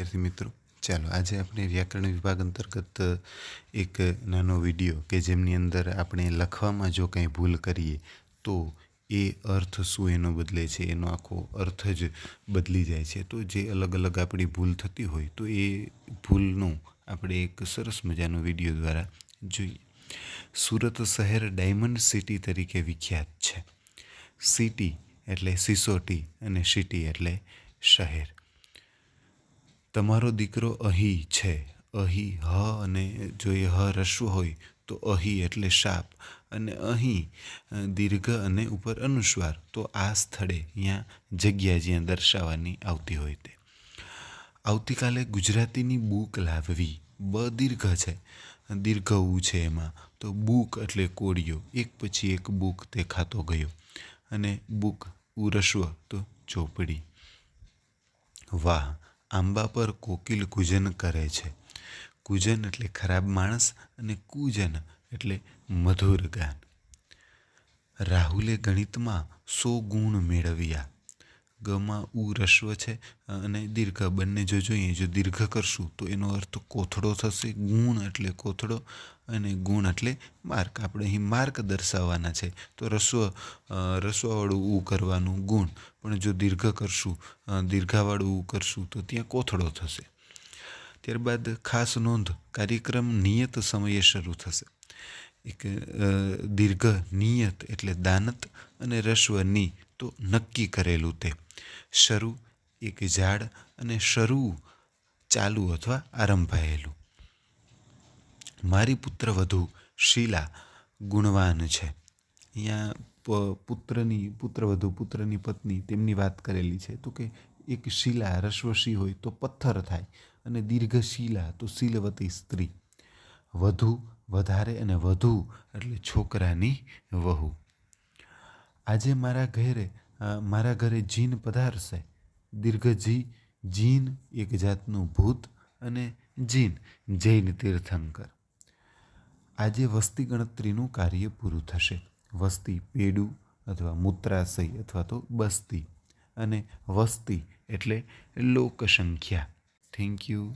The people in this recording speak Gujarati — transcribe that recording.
વિદ્યાર્થી મિત્રો, ચાલો આજે આપણે વ્યાકરણ વિભાગ અંતર્ગત એક નાનો વીડિયો કે જેમની અંદર આપણે લખવામાં જો કંઈ ભૂલ કરીએ, તો એ અર્થ શું એનો બદલે છે, એનો આખો અર્થ જ બદલી જાય છે. તો જે અલગ અલગ આપણી ભૂલ થતી હોય, તો એ ભૂલનો આપણે એક સરસ મજાનો વીડિયો દ્વારા જોઈએ. સુરત શહેર ડાયમંડ સિટી તરીકે વિખ્યાત છે. સિટી એટલે સિસોટી અને સિટી એટલે શહેર. તમારો દીકરો અહીં છે. અહીં હ અને જો એ હ રસ્વ હોય, તો અહીં એટલે શાપ. અને અહીં દીર્ઘ અને ઉપર અનુસ્વાર. તો આ સ્થળે અહીંયા જગ્યા જ્યાં દર્શાવવાની આવતી હોય તે. આવતીકાલે ગુજરાતીની બુક લાવવી. બ દીર્ઘ છે. દીર્ઘ ઉ છે એમાં. તો બુક એટલે કોળિયો એક પછી એક બુક દેખાતો ગયો. અને બુક ઉરસ્વ તો ચોપડી. વાહ. આંબા પર કોકિલ કૂજન કરે છે. કૂજન એટલે ખરાબ માણસ અને કૂજન એટલે મધુર ગાન. રાહુલે ગણિતમાં સો ગુણ મેળવ્યા. ગમાં ઉ રસ્વ છે અને દીર્ઘ. બંને જો જોઈએ, જો દીર્ઘ કરશું, તો એનો અર્થ કોથળો થશે, ગુણ એટલે કોથળો અને ગુણ એટલે માર્ક. આપણે અહીં માર્ક દર્શાવવાના છે. તો રસ્વ રસ્વાવાળું ઉ કરવાનું ગુણ. પણ જો દીર્ઘ કરશું દીર્ઘાવાળું ઉ કરશું, તો ત્યાં કોથળો થશે. ત્યારબાદ ખાસ નોંધ, કાર્યક્રમ નિયત સમયે શરૂ થશે. એક દીર્ઘ નિયત એટલે દાનત અને રસ્વની તો નક્કી કરેલું તે. શરૂ, એક ઝાડ અને શરૂ ચાલુ અથવા આરંભાયેલું મારી પુત્ર વધુ શીલા ગુણવાન છે. અહીંયા પુત્રની પુત્રવધુ પુત્રની પત્ની તેમની વાત કરેલી છે તો કે એક શીલા રસ્વશી હોય તો પથ્થર થાય અને દીર્ઘ શીલા તો શીલવતી સ્ત્રી. વધુ, વધારે અને વધુ એટલે છોકરાની વહુ. આજે મારા ઘરે મારા ઘરે જીન પધારશે. દીર્ઘજી, જીન એક જાતનું ભૂત અને જીન જૈન તીર્થંકર. આજે વસ્તી ગણતરીનું કાર્ય પૂરું થશે. વસ્તી પેડું અથવા મૂત્રાશય અથવા તો બસ્તી. અને વસ્તી એટલે લોક સંખ્યા થેન્ક યુ.